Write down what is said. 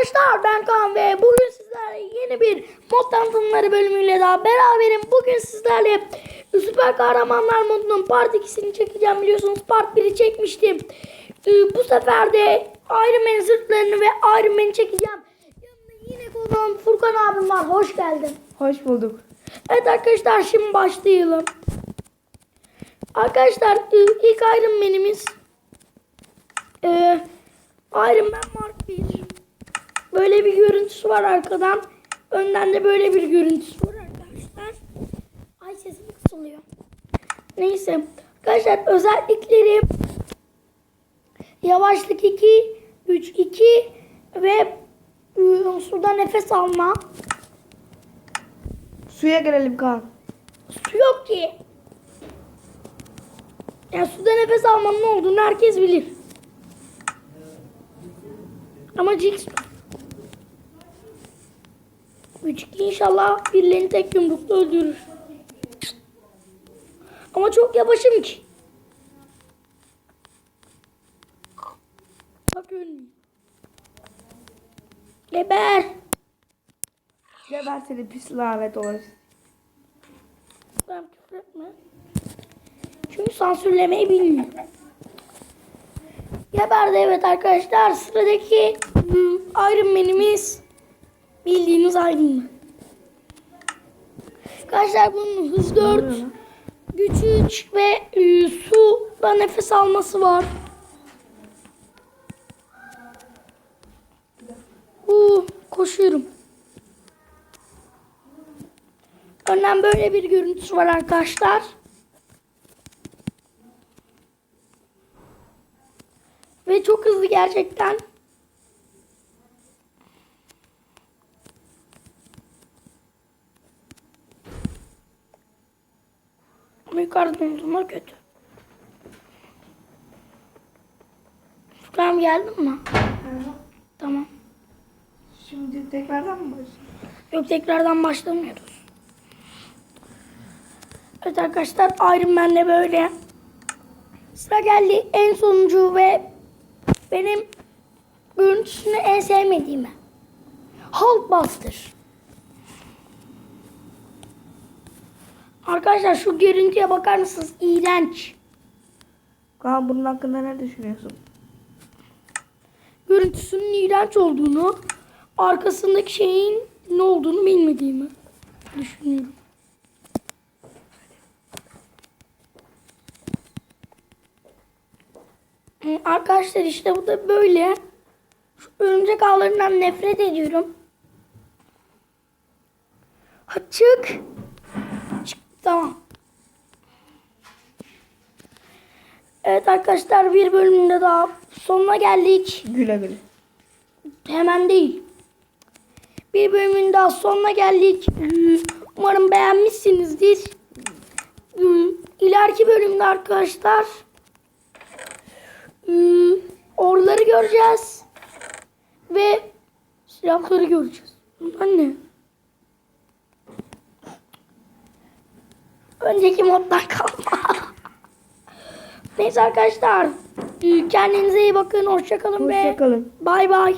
Arkadaşlar ben Kaan ve bugün sizlerle yeni bir mod tanıtımları bölümüyle daha beraberim. Bugün sizlerle süper kahramanlar modunun part 2'sini çekeceğim biliyorsunuz part 1'i çekmiştim. Ee, Bu sefer de Iron Man zırhlarını ve Iron Man'i çekeceğim. Yanımda yine konuğum Furkan abim var. Hoş geldin. Hoş bulduk. Evet arkadaşlar şimdi başlayalım. Arkadaşlar e, ilk Iron Man'imiz e, Iron Man Mark 1. Böyle bir görüntüsü var arkadan. Önden de böyle bir görüntüsü var arkadaşlar. Ay sesim kısılıyor. Neyse. Arkadaşlar özellikleri yavaşlık 2, 3, 2 ve e, suda nefes alma. Suya girelim Kaan. Su yok ki. Ya suda nefes almanın ne olduğunu herkes bilir. Ama Jinx İki inşallah birilerini tek yumrukla öldürür. Ama çok yavaşım ki. Bak ölmüyor. Geber. Geber seni pis lanet olası. Ben küfür etme. Çünkü sansürlemeyi bilmiyor. Geberdi evet arkadaşlar. Sıradaki Iron Man'imiz Iron Man. Arkadaşlar bunun hız 4, güç 3 ve e, suda nefes alması var. Uu, koşuyorum. Önden böyle bir görüntüsü var arkadaşlar. Ve çok hızlı gerçekten. Ama yukarıdan olduğunda kötü. Furkan geldin mi? Tamam. Şimdi tekrardan mı başlayalım? Yok tekrardan başlamıyoruz. Evet arkadaşlar Iron Man'le böyle. Sıra geldi en sonuncu ve benim görüntüsünü en sevmediğime. Hulkbuster. Arkadaşlar şu görüntüye bakar mısınız? İğrenç. Kaan bunun hakkında ne düşünüyorsun? Görüntüsünün iğrenç olduğunu, arkasındaki şeyin ne olduğunu bilmediğimi düşünüyorum. Arkadaşlar işte bu da böyle. Şu örümcek ağlarından nefret ediyorum. Ha, çık. Çık. Tamam. Evet arkadaşlar bir bölümde daha sonuna geldik. Güle güle. Hemen değil. Bir bölümün daha sonuna geldik. Umarım beğenmişsinizdir. İleriki bölümde arkadaşlar orları göreceğiz. Ve silahları göreceğiz. Bunlar Önceki moddan kalma. Neyse arkadaşlar. Kendinize iyi bakın. Hoşçakalın ve Hoşçakalın. bay bay.